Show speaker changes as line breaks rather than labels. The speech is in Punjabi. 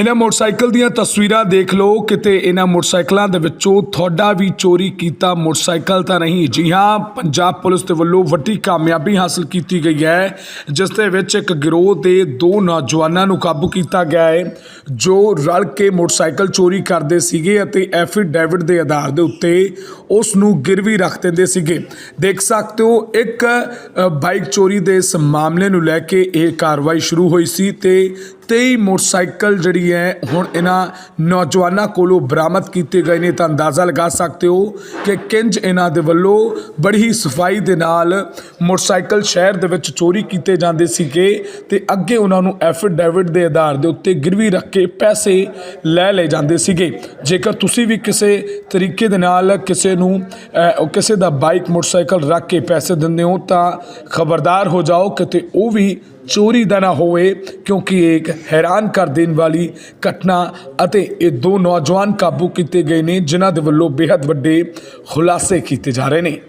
ਇਹਨਾਂ ਮੋਟਰਸਾਈਕਲ ਦੀਆਂ ਤਸਵੀਰਾਂ ਦੇਖ ਲਓ, ਕਿਤੇ ਇਹਨਾਂ ਮੋਟਰਸਾਈਕਲਾਂ ਦੇ ਵਿੱਚੋਂ ਤੁਹਾਡਾ ਵੀ ਚੋਰੀ ਕੀਤਾ ਮੋਟਰਸਾਈਕਲ ਤਾਂ ਨਹੀਂ। ਜੀ ਹਾਂ, ਪੰਜਾਬ ਪੁਲਿਸ ਦੇ ਵੱਲੋਂ ਵੱਡੀ ਕਾਮਯਾਬੀ ਹਾਸਲ ਕੀਤੀ ਗਈ ਹੈ, ਜਿਸ ਦੇ ਵਿੱਚ ਇੱਕ ਗਿਰੋਹ ਦੇ ਦੋ ਨੌਜਵਾਨਾਂ ਨੂੰ ਕਾਬੂ ਕੀਤਾ ਗਿਆ ਹੈ, ਜੋ ਰਲ ਕੇ ਮੋਟਰਸਾਈਕਲ ਚੋਰੀ ਕਰਦੇ ਸੀਗੇ ਅਤੇ ਐਫੀਡੈਵਿਟ ਦੇ ਆਧਾਰ ਦੇ ਉੱਤੇ ਉਸ ਨੂੰ ਗਿਰਵੀ ਰੱਖ ਦਿੰਦੇ ਸੀਗੇ। ਦੇਖ ਸਕਦੇ ਹੋ, ਇੱਕ ਬਾਈਕ ਚੋਰੀ ਦੇ ਇਸ ਮਾਮਲੇ ਨੂੰ ਲੈ ਕੇ ਇਹ ਕਾਰਵਾਈ ਸ਼ੁਰੂ ਹੋਈ ਸੀ ਤੇ 23 ਮੋਟਰਸਾਈਕਲ ਜਿਹੜੀ ਹੈ, ਹੁਣ ਇਹਨਾਂ ਨੌਜਵਾਨਾਂ ਕੋਲੋਂ ਬਰਾਮਦ ਕੀਤੇ ਗਏ ਨੇ। ਤਾਂ ਅੰਦਾਜ਼ਾ ਲਗਾ ਸਕਦੇ ਹੋ ਕਿ ਕਿੰਜ ਇਹਨਾਂ ਦੇ ਵੱਲੋਂ ਬੜੀ ਹੀ ਸਫ਼ਾਈ ਦੇ ਨਾਲ ਮੋਟਰਸਾਈਕਲ ਸ਼ਹਿਰ ਦੇ ਵਿੱਚ ਚੋਰੀ ਕੀਤੇ ਜਾਂਦੇ ਸੀਗੇ ਤੇ ਅੱਗੇ ਉਹਨਾਂ ਨੂੰ ਐਫੀਡੈਵਿਟ ਦੇ ਆਧਾਰ ਦੇ ਉੱਤੇ ਗਿਰਵੀ ਰੱਖ ਕੇ ਪੈਸੇ ਲੈ ਲਏ ਜਾਂਦੇ ਸੀਗੇ। ਜੇਕਰ ਤੁਸੀਂ ਵੀ ਕਿਸੇ ਤਰੀਕੇ ਦੇ ਨਾਲ ਕਿਸੇ ਨੂੰ ਕਿਸੇ ਦਾ ਬਾਈਕ, ਮੋਟਰਸਾਈਕਲ ਰੱਖ ਕੇ ਪੈਸੇ ਦਿੰਦੇ ਹੋ, ਤਾਂ ਖਬਰਦਾਰ ਹੋ ਜਾਓ ਕਿਤੇ ਉਹ ਵੀ ਚੋਰੀ ਦਾ ਨਾ ਹੋਵੇ, ਕਿਉਂਕਿ ਇਹ ਇੱਕ ਹੈਰਾਨ ਕਰ ਦੇਣ ਵਾਲੀ ਘਟਨਾ ਅਤੇ ਇਹ ਦੋ ਨੌਜਵਾਨ ਕਾਬੂ ਕੀਤੇ ਗਏ ਨੇ, ਜਿਨ੍ਹਾਂ ਦੇ ਵੱਲੋਂ ਬੇहद ਵੱਡੇ ਖੁਲਾਸੇ ਕੀਤੇ ਜਾ ਰਹੇ ਨੇ।